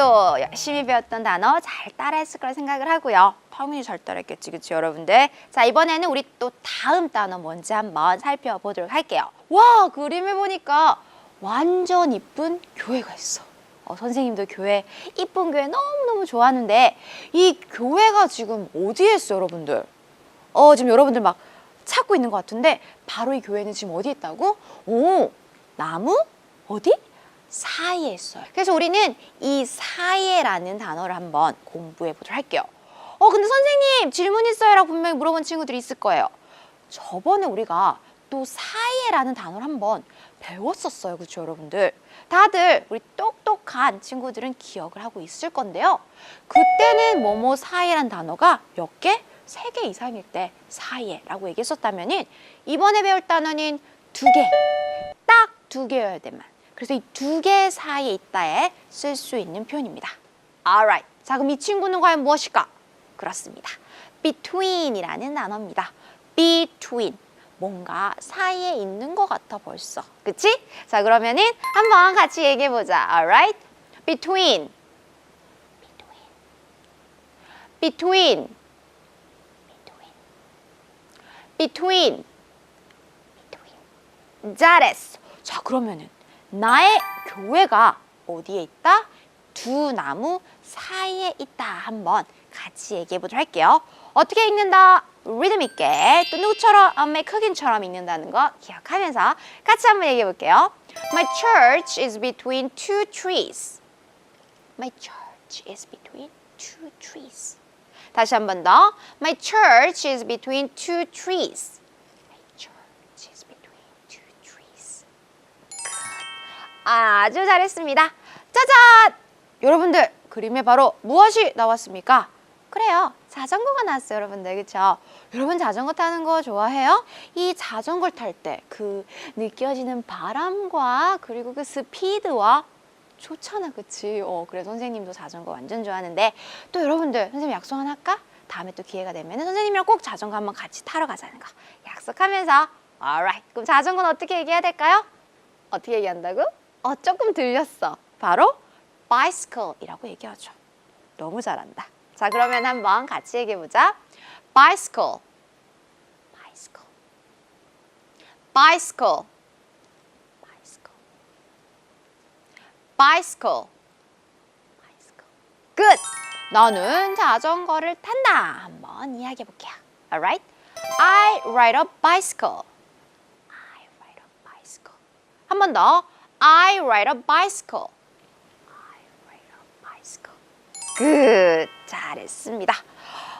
또 열심히 배웠던 단어 잘 따라했을 거라 생각을 하고요. 당연히 잘 따라했겠지, 그치 여러분들? 자 이번에는 우리 또 다음 단어 뭔지 한번 살펴보도록 할게요. 와 그림을 보니까 완전 이쁜 교회가 있어. 어, 선생님도 교회 이쁜 교회 너무너무 좋아하는데 이 교회가 지금 어디에 있어 여러분들? 어 지금 여러분들 막 찾고 있는 것 같은데 바로 이 교회는 지금 어디 있다고? 오 나무 어디? 사이에 있어요. 그래서 우리는 이 사이에라는 단어를 한번 공부해 보도록 할게요. 어 근데 선생님 질문 있어요라고 분명히 물어본 친구들이 있을 거예요. 저번에 우리가 또 사이에라는 단어를 한번 배웠었어요. 그렇죠, 여러분들? 다들 우리 똑똑한 친구들은 기억을 하고 있을 건데요. 그때는 뭐뭐 사이에라는 단어가 몇 개? 세 개 이상일 때 사이에라고 얘기했었다면 은 이번에 배울 단어는 두 개. 딱 두 개여야 돼만. 그래서 이 두 개 사이에 있다에 쓸 수 있는 표현입니다. Alright. 자, 그럼 이 친구는 과연 무엇일까? 그렇습니다. between이라는 단어입니다. between. 뭔가 사이에 있는 것 같아 벌써. 그치? 자, 그러면은 한번 같이 얘기해 보자. Alright? between. between. between. between. 잘했어. 자, 그러면은 나의 교회가 어디에 있다? 두 나무 사이에 있다. 한번 같이 얘기해 보도록 할게요. 어떻게 읽는다? 리듬 있게 또 누구처럼 엄마의 크긴처럼 읽는다는 거 기억하면서 같이 한번 얘기해 볼게요. My church is between two trees. My church is between two trees. 다시 한 번 더. My church is between two trees. 아주 잘했습니다. 짜잔! 여러분들 그림에 바로 무엇이 나왔습니까? 그래요. 자전거가 나왔어요, 여러분들. 그렇죠? 여러분 자전거 타는 거 좋아해요? 이 자전거를 탈 때 그 느껴지는 바람과 그리고 그 스피드와 좋잖아, 그치? 어, 그래 선생님도 자전거 완전 좋아하는데 또 여러분들 선생님 약속 하나 할까? 다음에 또 기회가 되면 선생님이랑 꼭 자전거 한번 같이 타러 가자는 거 약속하면서 alright. 그럼 자전거는 어떻게 얘기해야 될까요? 어떻게 얘기한다고? 어, 조금 들렸어. 바로 bicycle이라고 얘기하죠. 너무 잘한다. 자, 그러면 한번 같이 얘기해 보자. bicycle. bicycle. bicycle. bicycle. bicycle. bicycle. good. 너는 자전거를 탄다. 한번 이야기해 볼게요. Alright? I ride a bicycle. I ride a bicycle. 한 번 더. I ride a bicycle. I ride a bicycle. 굿. 잘했습니다.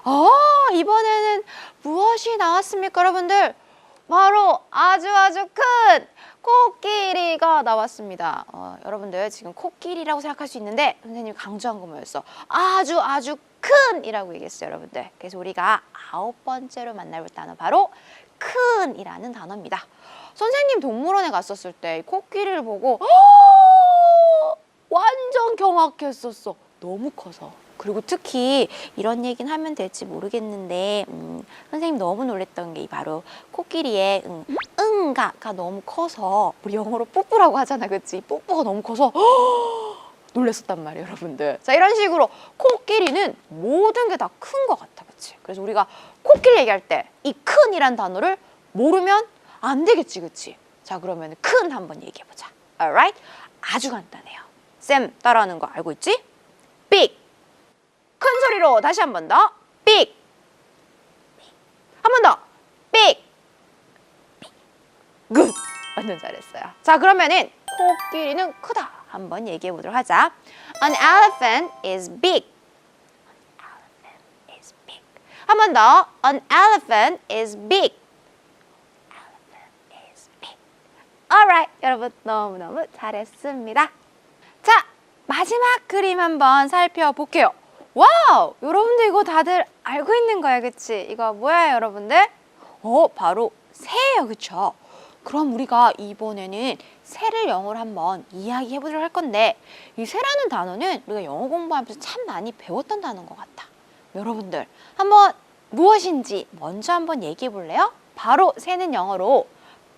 어, 이번에는 무엇이 나왔습니까, 여러분들? 바로 아주 아주 큰 코끼리가 나왔습니다. 어, 여러분들 지금 코끼리라고 생각할 수 있는데 선생님이 강조한 거 뭐였어? 아주 아주 큰이라고 얘기했어요, 여러분들. 그래서 우리가 아홉 번째로 만날 단어 바로 큰이라는 단어입니다. 선생님 동물원에 갔었을 때이 코끼리를 보고 어, 완전 경악했었어. 너무 커서. 그리고 특히 이런 얘기는 하면 될지 모르겠는데 음, 선생님 너무 놀랬던 게 바로 코끼리의 응, 응가가 너무 커서 우리 영어로 뽀뽀라고 하잖아 그치? 뽀뽀가 너무 커서 놀랬었단 말이에요 여러분들 자 이런 식으로 코끼리는 모든 게 다 큰 것 같아 그치? 그래서 우리가 코끼리 얘기할 때 이 큰이란 단어를 모르면 안 되겠지 그치? 자 그러면 큰 한번 얘기해보자 alright? 아주 간단해요 쌤 따라하는 거 알고 있지? big 큰 소리로 다시 한 번 더. 삑. 한번 더. 삑. 굿. 완전 잘했어요. 자, 그러면은 코끼리는 크다. 한번 얘기해 보도록 하자. An elephant is big. An elephant is big. 한 번 더. An elephant is big. Elephant is big. Alright. 여러분 너무너무 잘했습니다. 자, 마지막 그림 한번 살펴볼게요. 와우! 여러분들 이거 다들 알고 있는 거야, 그치? 이거 뭐야, 여러분들? 어, 바로 새예요, 그쵸? 그럼 우리가 이번에는 새를 영어로 한번 이야기해 보도록 할 건데 이 새라는 단어는 우리가 영어 공부하면서 참 많이 배웠던 단어인 것 같아. 여러분들 한번 무엇인지 먼저 한번 얘기해 볼래요? 바로 새는 영어로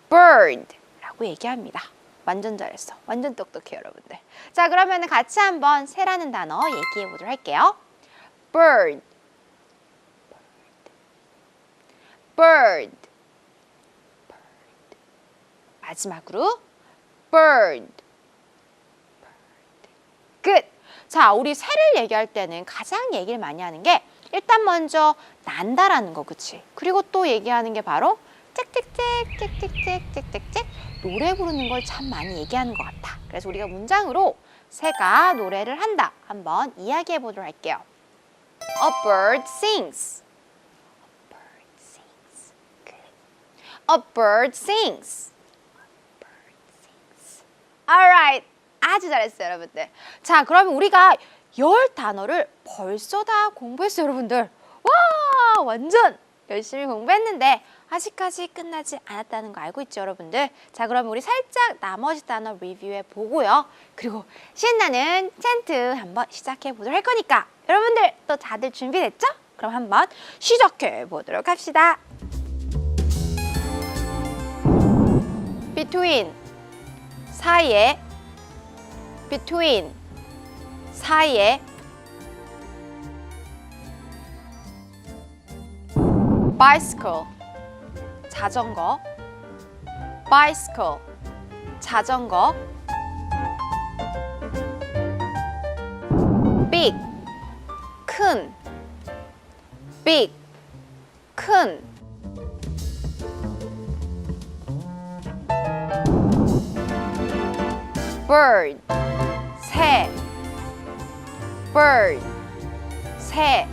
bird 라고 얘기합니다. 완전 잘했어. 완전 똑똑해요, 여러분들. 자, 그러면 같이 한번 새라는 단어 얘기해 보도록 할게요. bird. bird. 마지막으로 bird. good. 자, 우리 새를 얘기할 때는 가장 얘기를 많이 하는 게 일단 먼저 난다라는 거, 그치? 그리고 또 얘기하는 게 바로 짹 짹짹, 짹짹짹, 짹짹짹 노래 부르는 걸 참 많이 얘기하는 것 같아. 그래서 우리가 문장으로 새가 노래를 한다. 한번 이야기해 보도록 할게요. A bird sings. A bird sings. Good. A bird sings. A bird sings. Alright. 아주 잘했어요, 여러분들. 자, 그러면 우리가 열 단어를 벌써 다 공부했어요, 여러분들. 와, 완전 열심히 공부했는데 아직까지 끝나지 않았다는 거 알고 있죠, 여러분들? 자, 그럼 우리 살짝 나머지 단어 리뷰해 보고요. 그리고 신나는 챈트 한번 시작해 보도록 할 거니까 여러분들 또 다들 준비됐죠? 그럼 한번 시작해 보도록 합시다. between 사이에 between 사이에 bicycle 자전거 bicycle 자전거 big 큰 big 큰 bird 새 bird 새